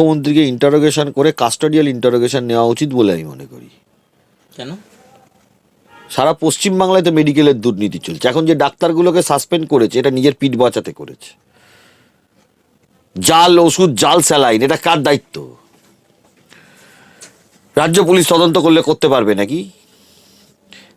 মুখ্যমন্ত্রীকে ইন্টারোগেশন করে custodial interrogation নেওয়া উচিত বলে আমি মনে করি। কেন? সারা পশ্চিমবাংলায় তো মেডিকেলের দুর্নীতি চলছে। এখন যে ডাক্তারগুলোকে সাসপেন্ড করেছে এটা নিজের পিঠ বাঁচাতে করেছে। জাল ওষুধ জাল স্যালাইন এটা কার দায়িত্ব? রাজ্য পুলিশ তদন্ত করলে করতে পারবে নাকি?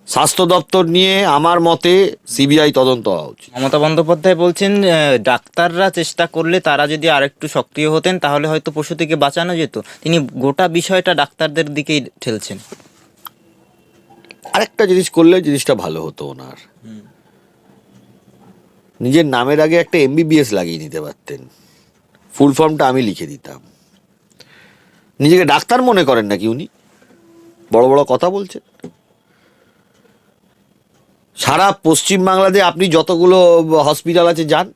স্বাস্থ্য দপ্তর নিয়ে আমার মতে সিবিআই তদন্ত হওয়া উচিত। মমতা বন্দ্যোপাধ্যায় বলছেন ডাক্তাররা চেষ্টা করলে তারা যদি আরেকটু সক্রিয় হতেন তাহলে হয়তো পশুটিকে বাঁচানো যেত। তিনি গোটা বিষয়টা ডাক্তারদের দিকেই ঠেলছেন। আরেকটা জিনিস করলে জিনিসটা ভালো হতো ওনার। নিজের নামের আগে একটা এমবিবিএস লাগিয়ে নিতে পারতেন। ফুল ফর্মটা আমি লিখে দিতাম। নিজেকে ডাক্তার মনে করেন নাকি উনি? বড় বড় কথা বলছেন। সারা পশ্চিম বাংলাতে আপনি যতগুলো হসপিটাল আছে, যান।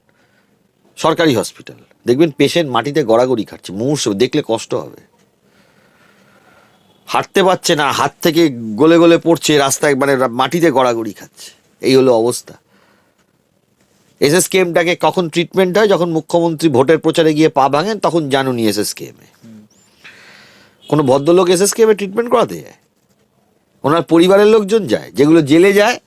সরকারি হসপিটাল দেখবেন পেশেন্ট মাটিতে গড়াগড়ি খাচ্ছে, মুহূর্ত, দেখলে কষ্ট হবে। হাঁটতে পারছে না, হাত থেকে গলে গলে পড়ছে, রাস্তায় মানে মাটিতে গড়াগড়ি খাচ্ছে। এই হলো অবস্থা। এস এসএস কেমটাকে কখন ট্রিটমেন্ট হয়? যখন মুখ্যমন্ত্রী ভোটের প্রচারে গিয়ে পা ভাঙেন, তখন জানুনি এসএস কেমে কোনো ভদ্রলোক এসএস কেমে ট্রিটমেন্ট করাতে যায়? ওনার পরিবারের লোকজন যায়, যেগুলো জেলে যায়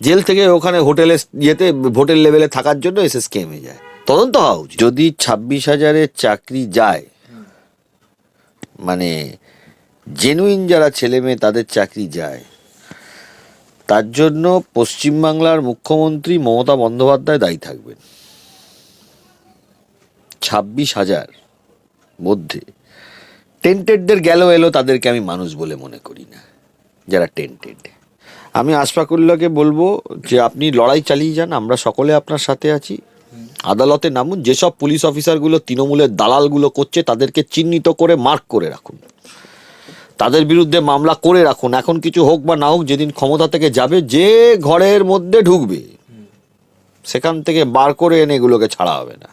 জেল থেকে ওখানে হোটেলে ইয়েতে, ভোটের লেভেলে থাকার জন্য এসএস কেমে যায়। তদন্ত হওয়া উচিত। যদি ছাব্বিশ হাজারের চাকরি যায় মানে জেনুইন যারা ছেলে মেয়ে, তাদের চাকরি যায়, তার জন্য পশ্চিমবাংলার মুখ্যমন্ত্রী মমতা বন্দ্যোপাধ্যায় দায়ী থাকবেন। ছাব্বিশ হাজার মধ্যে টেন্টেডদের গেল এলো, তাদেরকে আমি মানুষ বলে মনে করি না, যারা টেন্টেড আমি আশফাকুল্লাহকে বলব যে আপনি লড়াই চালিয়ে যান, আমরা সকলে আপনার সাথে আছি। আদালতে নামুন, যেসব পুলিশ অফিসারগুলো তৃণমূলের দালালগুলো করছে, তাদেরকে চিহ্নিত করে মার্ক করে রাখুন। তাদের বিরুদ্ধে মামলা করে রাখুন, এখন কিছু হোক বা না হোক, যেদিন ক্ষমতা থেকে যাবে, যে ঘরের মধ্যে ঢুকবে, সেখান থেকে বার করে এনে এগুলোকে ছাড়া হবে না।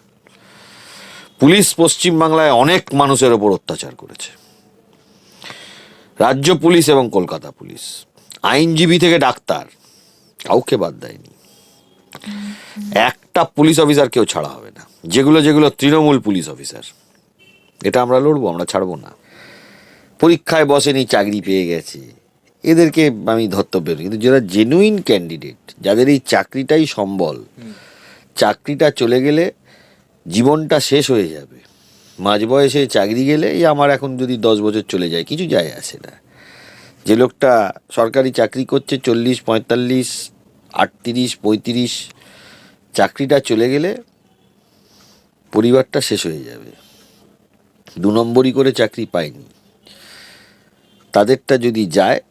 পুলিশ পশ্চিমবাংলায় অনেক মানুষের ওপর অত্যাচার করেছে। রাজ্য পুলিশ এবং কলকাতা পুলিশ। আইনজীবী থেকে ডাক্তার, কাউকে বাদ দেয়নি। একটা পুলিশ অফিসার কেউ ছাড়া হবে না। যেগুলো যেগুলো তৃণমূল পুলিশ অফিসার। এটা আমরা লড়বো, আমরা ছাড়বো না। পরীক্ষায় বসেনি, চাকরি পেয়ে গেছে। এদেরকে আমি ধর্তব্য। কিন্তু যারা জেনুইন ক্যান্ডিডেট যাদের এই চাকরিটাই সম্বল, চাকরিটা চলে গেলে জীবনটা শেষ হয়ে যাবে। মাঝ বয়সে চাকরি গেলে এই আমার এখন যদি দশ বছর চলে যায়, কিছু যায় আসে না। যে লোকটা সরকারি চাকরি করছে চল্লিশ, পঁয়তাল্লিশ, আটত্রিশ, পঁয়ত্রিশ, চাকরিটা চলে গেলে পরিবারটা শেষ হয়ে যাবে। দু নম্বরই করে চাকরি পায়নি। তাদেরটা যদি যায়,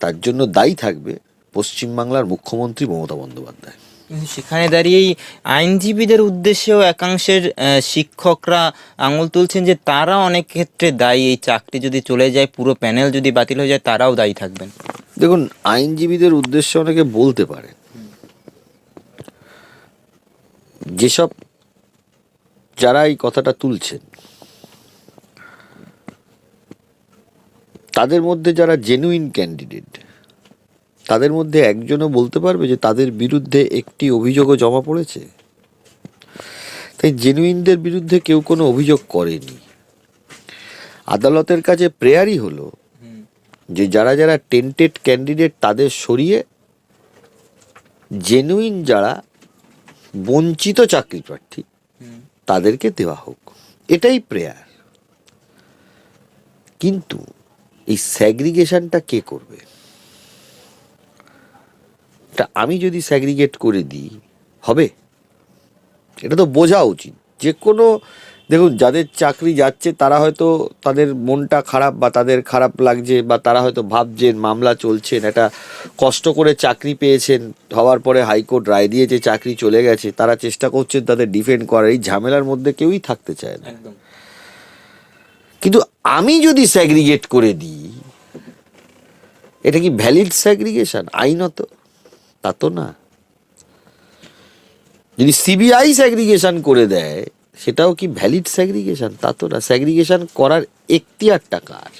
তার জন্য দায়ী থাকবে পশ্চিমবাংলার মুখ্যমন্ত্রী মমতা বন্দ্যোপাধ্যায়। কিন্তু সেখানে দাঁড়িয়েই আইনজীবীদের উদ্দেশ্যেও একাংশের শিক্ষকরা আঙুল তুলছেন যে তারা অনেক ক্ষেত্রে দায়ী। এই চাকরি যদি চলে যায়, পুরো প্যানেল যদি বাতিল হয়ে যায়, তারাও দায়ী থাকবেন। দেখুন, আইনজীবীদের উদ্দেশ্যে অনেকে বলতে পারে। যেসব যারা এই কথাটা তুলছেন, তাদের মধ্যে যারা জেনুইন ক্যান্ডিডেট তাদের মধ্যে একজনও বলতে পারবে যে তাদের বিরুদ্ধে একটি অভিযোগও জমা পড়েছে। তাই জেনুইনদের বিরুদ্ধে কেউ কোনো অভিযোগ করেনি। আদালতের কাছে প্রেয়ারই হলো যে যারা যারা টেন্টেড ক্যান্ডিডেট তাদের সরিয়ে জেনুইন যারা বঞ্চিত চাকরি প্রার্থী তাদেরকে দেওয়া হোক। এটাই প্রেয়ার। কিন্তু এই স্যাগ্রিগেশনটা কে করবে? তা আমি যদি স্যাগ্রিগেট করে দিই হবে? এটা তো বোঝা উচিত। যে কোনো দেখুন যাদের চাকরি যাচ্ছে তারা হয়তো তাদের মনটা খারাপ বা তাদের খারাপ লাগছে বা তারা হয়তো ভাবছেন মামলা চলছেন একটা কষ্ট করে চাকরি পেয়েছেন হওয়ার পরে হাইকোর্ট রায় দিয়েছে চাকরি চলে গেছে তারা চেষ্টা করছেন তাদের ডিফেন্ড করার। এই ঝামেলার মধ্যে কেউই থাকতে চায় না। একদম। কিন্তু আমি যদি স্যাগ্রিগেট করে দিই এটা কি ভ্যালিড স্যাগ্রিগেশন আইনত? তা তো না। যদি সিবিআই স্যাগ্রিগেশন করে দেয়, সেটাও কি ভ্যালিড স্যাগ্রিগেশন তা তো না। স্যাগ্রিগেশন করার এখতিয়ারটা কার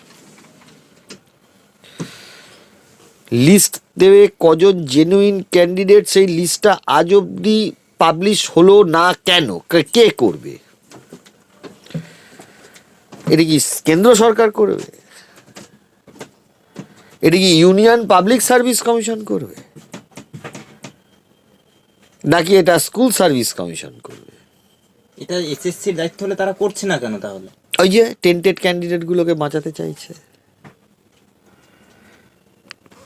লিস্ট দেবে কজন জেনুইন ক্যান্ডিডেট সেই লিস্টটা আজ অবধি পাবলিশ হলো না কেন? কে করবে? এটা কি কেন্দ্র সরকার করবে? এটা কি ইউনিয়ন পাবলিক সার্ভিস কমিশন করবে? নাকি এটা স্কুল সার্ভিস কমিশন করবে? এটা এসএসসির দায়িত্ব হলে তারা করছে না কেন তাহলে? ওই যে টেন্টেড ক্যান্ডিডেটগুলোকে বাঁচাতে চাইছে।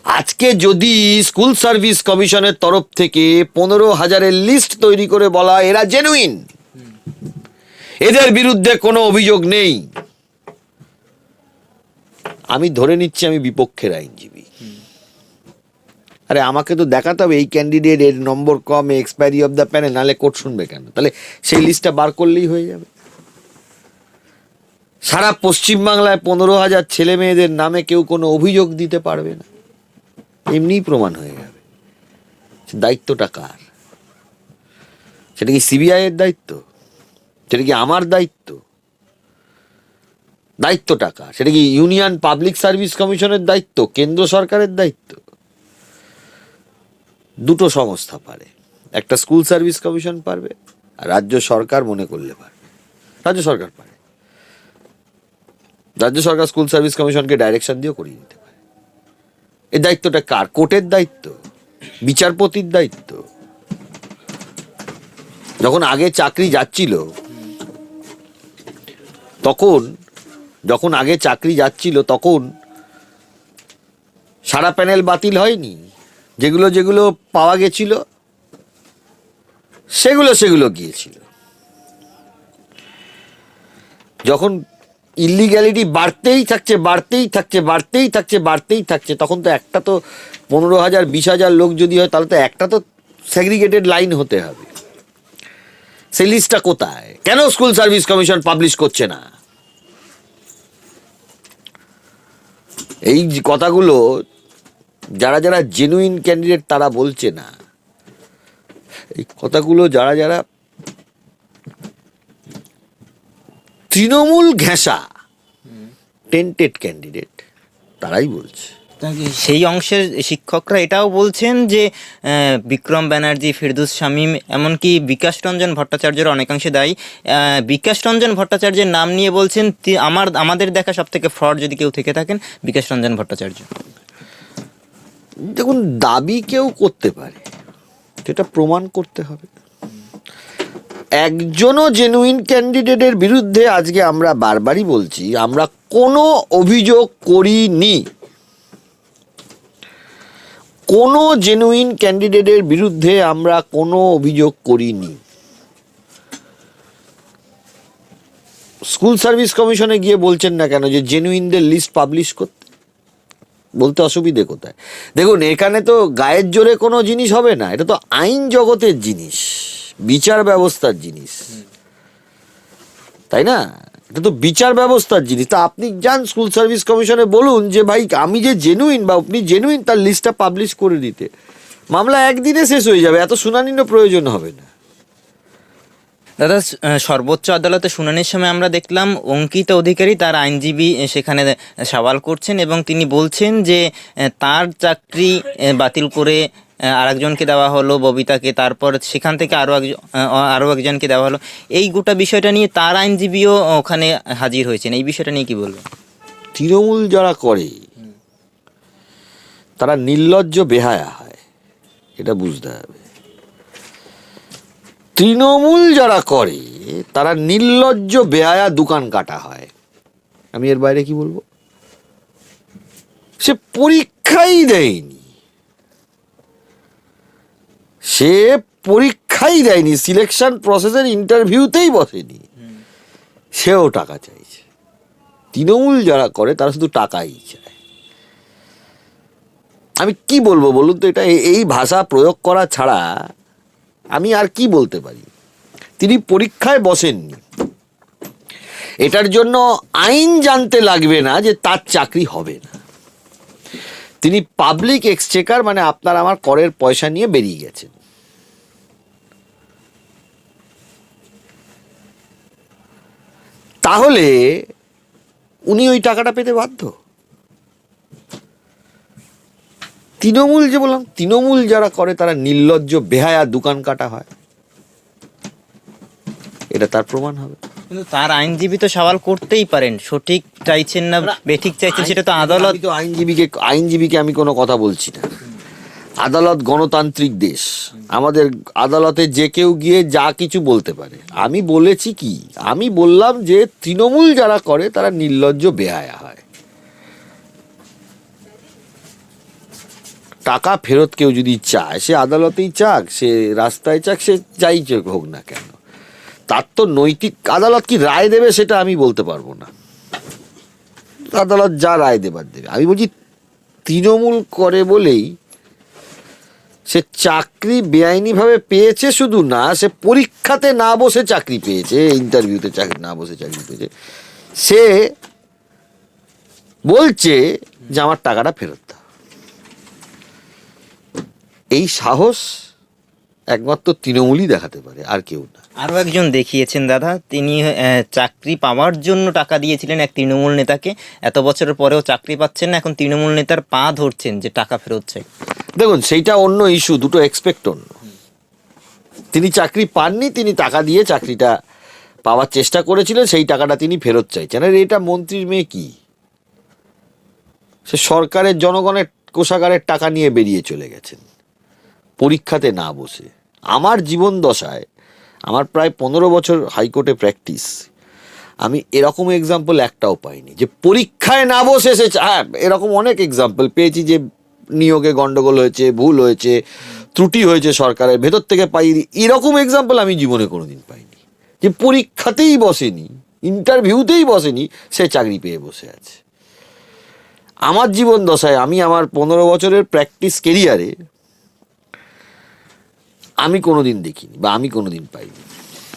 আজকে যদি স্কুল সার্ভিস কমিশনের তরফ থেকে পনেরো হাজারের লিস্ট তৈরি করে বলা এরা জেনুইন এদের বিরুদ্ধে কোনো অভিযোগ নেই। আমি ধরে নিচ্ছি আমি বিপক্ষের আইনজীবী। আরে আমাকে তো দেখাতে হবে, এই ক্যান্ডিডেট এর নম্বর কম এক্সপায়ারি অফ দ্য প্যানেল নাহলে কোর্ট শুনবে কেন? তাহলে সেই লিস্টটা বার করলেই হয়ে যাবে। সারা পশ্চিমবাংলায় পনেরো হাজার ছেলে মেয়েদের নামে কেউ কোনো অভিযোগ দিতে পারবে না। এমনিই প্রমাণ হয়ে যাবে। দায়িত্বটা কার? সেটা কি সিবিআই এর দায়িত্ব? সেটা কি আমার দায়িত্ব? দায়িত্বটা কার? সেটা কি ইউনিয়ন পাবলিক সার্ভিস কমিশনের দায়িত্ব? কেন্দ্র সরকারের দায়িত্ব? দুটো সংস্থা পারে। একটা স্কুল সার্ভিস কমিশন পারবে, আর রাজ্য সরকার মনে করলে পারবে। রাজ্য সরকার পারে। রাজ্য সরকার স্কুল সার্ভিস কমিশনকে ডাইরেকশন দিয়েও করিয়ে দিতে পারে। এই দায়িত্বটা কার? কোর্টের দায়িত্ব? বিচারপতির দায়িত্ব? যখন আগে চাকরি যাচ্ছিল, তখন, যখন আগে চাকরি যাচ্ছিল, তখন সারা প্যানেল বাতিল হয়নি। যেগুলো যেগুলো পাওয়া গেছিল, সেগুলো সেগুলো গিয়েছিল। যখন ইলিগ্যালিটি বাড়তেই থাকছে বাড়তেই থাকছে বাড়তেই থাকছে বাড়তেই থাকছে, তখন তো একটা তো পনেরো হাজার, বিশ হাজার লোক যদি হয়, তাহলে তো একটা তো সেগ্রিগেটেড লাইন হতে হবে। সেই লিস্টটা কোথায়? কেন স্কুল সার্ভিস কমিশন পাবলিশ করছে না? এই কথাগুলো যারা যারা জেনুইন ক্যান্ডিডেট তারা বলছে না। এই কথাগুলো যারা যারা তৃণমূল ঘেঁষা টেন্টেড ক্যান্ডিডেট তারাই বলছে। সেই অংশের শিক্ষকরা এটাও বলছেন যে বিক্রম ব্যানার্জি, ফিরদুস শামীম, এমনকি বিকাশ রঞ্জন ভট্টাচার্যের অনেকাংশে দায়ী। বিকাশ রঞ্জন ভট্টাচার্যের নাম নিয়ে বলছেন আমার আমাদের দেখা সব থেকে ফ্রড যদি কেউ থেকে থাকেন, বিকাশ রঞ্জন ভট্টাচার্য। দেখুন, দাবি কেউ করতে পারে, সেটা প্রমাণ করতে হবে। একজনও জেনুইন ক্যান্ডিডেটের বিরুদ্ধে আজকে আমরা বারবারই বলছি, আমরা কোনো অভিযোগ করিনি। কোনো জেনুইন ক্যান্ডিডেটের বিরুদ্ধে আমরা কোনো অভিযোগ করিনি। স্কুল সার্ভিস কমিশনে গিয়ে বলছেন না কেন যে জেনুইনদের লিস্ট পাবলিশ করতে বলতে অসুবিধে কোথায়? দেখুন, এখানে তো গায়ের জোরে কোনো জিনিস হবে না। এটা তো আইন জগতের জিনিস, বিচার ব্যবস্থার জিনিস। তাই না? এটা তো বিচার ব্যবস্থার জিনিস। তা আপনি যান স্কুল সার্ভিস কমিশনে বলুন যে, ভাই, আমি যে জেনুইন বা আপনি জেনুইন তার লিস্টটা পাবলিশ করে দিতে। মামলা একদিনে শেষ হয়ে যাবে, এত শুনানিরও প্রয়োজন হবে না। দাদা সর্বোচ্চ আদালতে শুনানির সময় আমরা দেখলাম অঙ্কিত অধিকারী তার আইনজীবী সেখানে সওয়াল করছেন এবং তিনি বলছেন যে তার চাকরি বাতিল করে আরেকজনকে দেওয়া হলো ববিতাকে তারপর সেখান থেকে আরও একজন আরও একজনকে দেওয়া হলো। এই গোটা বিষয়টা নিয়ে তার আইনজীবীও ওখানে হাজির হয়েছেন। এই বিষয়টা নিয়ে কি বলবেন? তৃণমূল যারা করে তারা নির্লজ্জ বেহায়া হয়। এটা বুঝতে হবে। তৃণমূল যারা করে, তারা নির্লজ্জ, বেহায়া দোকান কাটা হয়। আমি এর বাইরে কি বলব? সে পরীক্ষাই দেয়নি। সে পরীক্ষাই দেয়নি সিলেকশন প্রসেসের ইন্টারভিউতেই বসেনি। সেও টাকা চাইছে। তৃণমূল যারা করে, তারা শুধু টাকাই চায়। আমি কি বলব বলুন তো এটা এই ভাষা প্রয়োগ করা ছাড়া আমি আর কি বলতে পারি? তিনি পরীক্ষায় বসেননি। এটার জন্য আইন জানতে লাগবে না যে তার চাকরি হবে না। তিনি পাবলিক এক্সচেকার মানে আপনার আমার করের পয়সা নিয়ে বেরিয়ে গেছেন। তাহলে উনি ওই টাকাটা পেতে বাধ্য? তৃণমূল যে বললাম তৃণমূল যারা করে তারা নির্লজ্জ বেহায়া দোকান কাটা হয়। এটা তার প্রমাণ হবে। কিন্তু তার আইনজীবী তো সওয়াল করতেই পারেন সঠিক চাইছেন না বেঠিক চাইছেন সেটা তো আদালত তো আইনজীবীকে আইনজীবীকে আমি কোনো কথা বলছি না। আদালত গণতান্ত্রিক দেশ। আমাদের আদালতে যে কেউ গিয়ে যা কিছু বলতে পারে। আমি বলেছি কি? আমি বললাম যে তৃণমূল যারা করে তারা নির্লজ্জ বেহায়া হয়। টাকা ফেরত কেউ যদি চায়, সে আদালতেই চাক, সে রাস্তায় চাক, সে যাই হোক না কেন। তার তো নৈতিক, আদালত কি রায় দেবে সেটা আমি বলতে পারব না। আদালত যা রায় দেবার দেবে। আমি বলছি, তৃণমূল করে বলেই সে চাকরি বেআইনিভাবে পেয়েছে শুধু না, সে পরীক্ষাতে না বসে চাকরি পেয়েছে, ইন্টারভিউতে চাকরি, না বসে চাকরি পেয়েছে। সে বলছে যে আমার টাকাটা ফেরত। এই সাহস একমাত্র তৃণমূলই দেখাতে পারে আর কেউ না। আরও একজন দেখিয়েছেন দাদা তিনি চাকরি পাওয়ার জন্য টাকা দিয়েছিলেন এক তৃণমূল নেতাকে। এত বছরের পরেও চাকরি পাচ্ছেন না এখন তৃণমূল নেতার পা ধরছেন যে টাকা ফেরত চাই। দেখুন সেইটা অন্য ইস্যু দুটো এক্সপেক্ট অন্য। তিনি চাকরি পাননি তিনি টাকা দিয়ে চাকরিটা পাওয়ার চেষ্টা করেছিলেন সেই টাকাটা তিনি ফেরত চাইছেন। আর এটা মন্ত্রীর মেয়ে কি? সে সরকারের জনগণের কোষাগারের টাকা নিয়ে বেরিয়ে চলে গেছেন। পরীক্ষাতে না বসে। আমার জীবন দশায় আমার প্রায় পনেরো বছর হাইকোর্টে প্র্যাকটিস। আমি এরকম এক্সাম্পল একটাও পাইনি যে পরীক্ষায় না বসে সে হ্যাঁ এরকম অনেক এক্সাম্পল পেয়েছি যে নিয়োগে গন্ডগোল হয়েছে, ভুল হয়েছে, ত্রুটি হয়েছে সরকারের, ভেতর থেকে পাইনি। এরকম এক্সাম্পল আমি জীবনে কোনোদিন পাইনি। যে পরীক্ষাতেই বসেনি ইন্টারভিউতেই বসেনি, সে চাকরি পেয়ে বসে আছে। আমার জীবন দশায় আমি আমার পনেরো বছরের প্র্যাকটিস কেরিয়ারে আমি কোনোদিন দেখিনি বা আমি কোনোদিন পাইনি।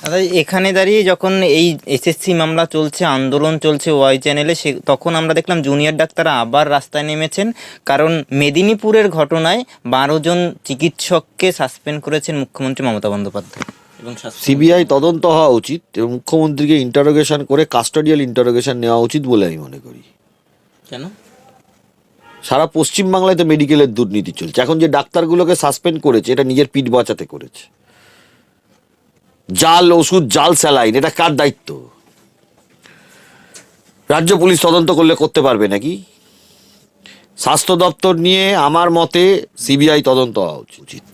দাদা এখানে দাঁড়িয়ে যখন এই এসএসসি মামলা চলছে আন্দোলন চলছে ওয়াই চ্যানেলে সে তখন আমরা দেখলাম জুনিয়র ডাক্তাররা আবার রাস্তায় নেমেছেন। কারণ মেদিনীপুরের ঘটনায় বারো জন চিকিৎসককে সাসপেন্ড করেছেন মুখ্যমন্ত্রী মমতা বন্দ্যোপাধ্যায়। এবং সিবিআই তদন্ত হওয়া উচিত এবং মুখ্যমন্ত্রীকে ইন্টারোগেশন করে কাস্টোডিয়াল ইন্টারোগেশন নেওয়া উচিত বলে আমি মনে করি। কেন? সারা পশ্চিমবাংলায় তো মেডিকেলের দুর্নীতি চলছে। এখন যে ডাক্তারগুলোকে সাসপেন্ড করেছে, এটা নিজের পিঠ বাঁচাতে করেছে। জাল, ওষুধ, জাল, স্যালাইন, এটা কার দায়িত্ব? রাজ্য পুলিশ তদন্ত করলে করতে পারবে নাকি? স্বাস্থ্য দপ্তর নিয়ে আমার মতে সিবিআই তদন্ত হওয়া উচিত।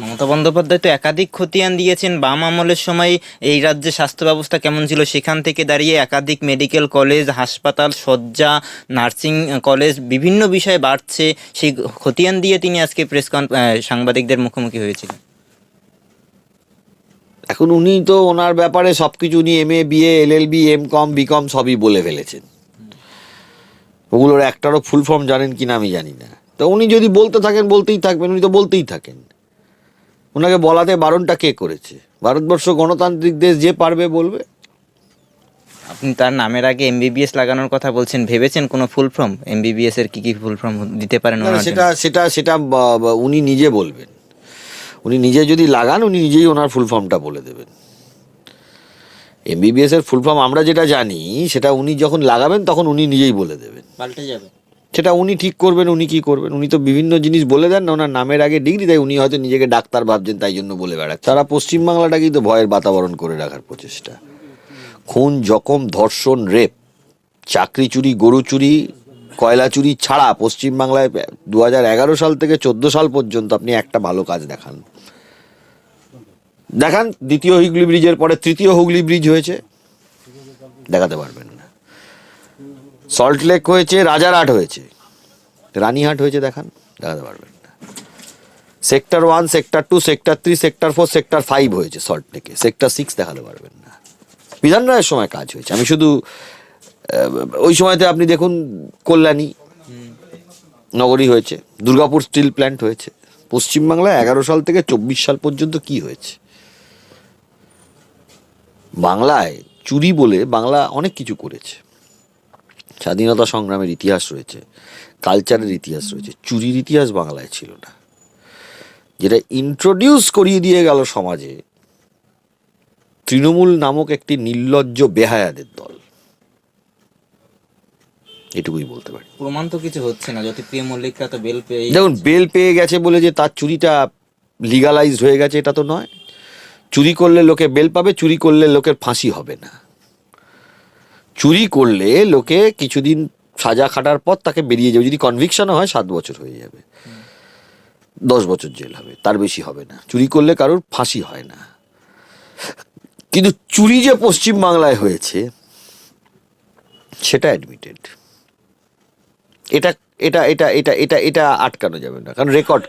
মমতা বন্দ্যোপাধ্যায় তো একাধিক খতিয়ান দিয়েছেন। বাম আমলের সময় এই রাজ্যে স্বাস্থ্য ব্যবস্থা কেমন ছিল? সেখান থেকে দাঁড়িয়ে একাধিক মেডিকেল কলেজ হাসপাতাল, শয্যা নার্সিং কলেজ বিভিন্ন বিষয়ে বাড়ছে। সেই খতিয়ান দিয়ে তিনি আজকে প্রেস সাংবাদিকদের মুখোমুখি হয়েছিলেন। এখন উনি তো ওনার ব্যাপারে সব কিছু উনি M A, BA, L L B, M Com, B Com সবই বলে ফেলেছেন। ওগুলোর একটারও ফুল ফর্ম জানেন কিনা আমি জানি না। তো উনি যদি বলতে থাকেন, বলতেই থাকবেন, উনি তো বলতেই থাকেন। ওনাকে বলাতে বারণটা কে করেছে? ভারতবর্ষ গণতান্ত্রিক দেশ যে পারবে বলবে? আপনি তার নামের আগে এমবিবিএস লাগানোর কথা বলছেন ভেবেছেন কোনো ফুল ফর্ম এমবিবিএস এর কি কি ফুল ফর্ম দিতে পারেন সেটা সেটা সেটা উনি নিজে বলবেন। উনি নিজে যদি লাগান উনি নিজেই ওনার ফুল ফর্মটা বলে দেবেন। এমবিবিএস এর ফুল ফর্ম আমরা যেটা জানি সেটা উনি যখন লাগাবেন তখন উনি নিজেই বলে দেবেন। পাল্টে যাবে। সেটা উনি ঠিক করবেন, উনি কি করবেন? উনি তো বিভিন্ন জিনিস বলে দেন না, ওনার নামের আগে ডিগ্রি তাই উনি হয়তো নিজেকে ডাক্তার ভাবছেন তাই জন্য বলে বেড়াচ্ছে। তারা পশ্চিমবাংলাটাকেই তো ভয়ের বাতাবরণ করে রাখার প্রচেষ্টা। খুন, জখম, ধর্ষণ, রেপ, চাকরি চুরি, গরু চুরি, কয়লা চুরি ছাড়া পশ্চিমবাংলায় দু হাজার এগারো সাল থেকে চোদ্দ সাল পর্যন্ত আপনি একটা ভালো কাজ দেখান। দেখান, দ্বিতীয় হুগলি ব্রিজের পরে তৃতীয় হুগলি ব্রিজ হয়েছে, দেখাতে পারবেন। না সল্ট লেক হয়েছে, রাজারহাট হয়েছে। রানীহাট হয়েছে, দেখান। দেখাতে পারবেন sector one sector two sector three sector four sector five হয়েছে সল্ট লেকে সেক্টর সিক্স দেখাতে পারবেন না। বিধান রায়ের সময় কাজ হয়েছে। আমি শুধু ওই সময়তে আপনি দেখুন কল্যাণী নগরী হয়েছে, দুর্গাপুর স্টিল প্ল্যান্ট হয়েছে। পশ্চিমবাংলায় এগারো সাল থেকে চব্বিশ সাল পর্যন্ত কি হয়েছে? বাংলায় চুরি বলে বাংলা অনেক কিছু করেছে। স্বাধীনতা সংগ্রামের ইতিহাস রয়েছে কালচারের ইতিহাস রয়েছে চুরির ইতিহাস বাংলায় ছিল না। যেটা ইন্ট্রোডিউস করিয়ে দিয়ে গেল সমাজে তৃণমূল নামক একটি নির্লজ্জ বেহায়াদের দল। এটুকুই বলতে পারি। প্রমাণ তো কিছু হচ্ছে না জ্যোতিপ্রিয় মল্লিকরা তো বেল পেয়ে দেখুন বেল পেয়ে গেছে বলে যে তার চুরিটা লিগালাইজড হয়ে গেছে এটা তো নয়। চুরি করলে লোকে বেল পাবে চুরি করলে লোকের ফাঁসি হবে না। চুরি করলে লোকে কিছুদিন সাজা খাটার পর তাকে বেরিয়ে যাবে। যদি কনভিকশন হয়, সাত বছর হয়ে যাবে। দশ বছর জেল হবে। তার বেশি হবে না। চুরি করলে কারোর ফাঁসি হয় না। কিন্তু চুরি যে পশ্চিম বাংলায় হয়েছে, সেটা অ্যাডমিটেড এটা এটা এটা এটা এটা এটা আটকানো যাবে না। কারণ রেকর্ড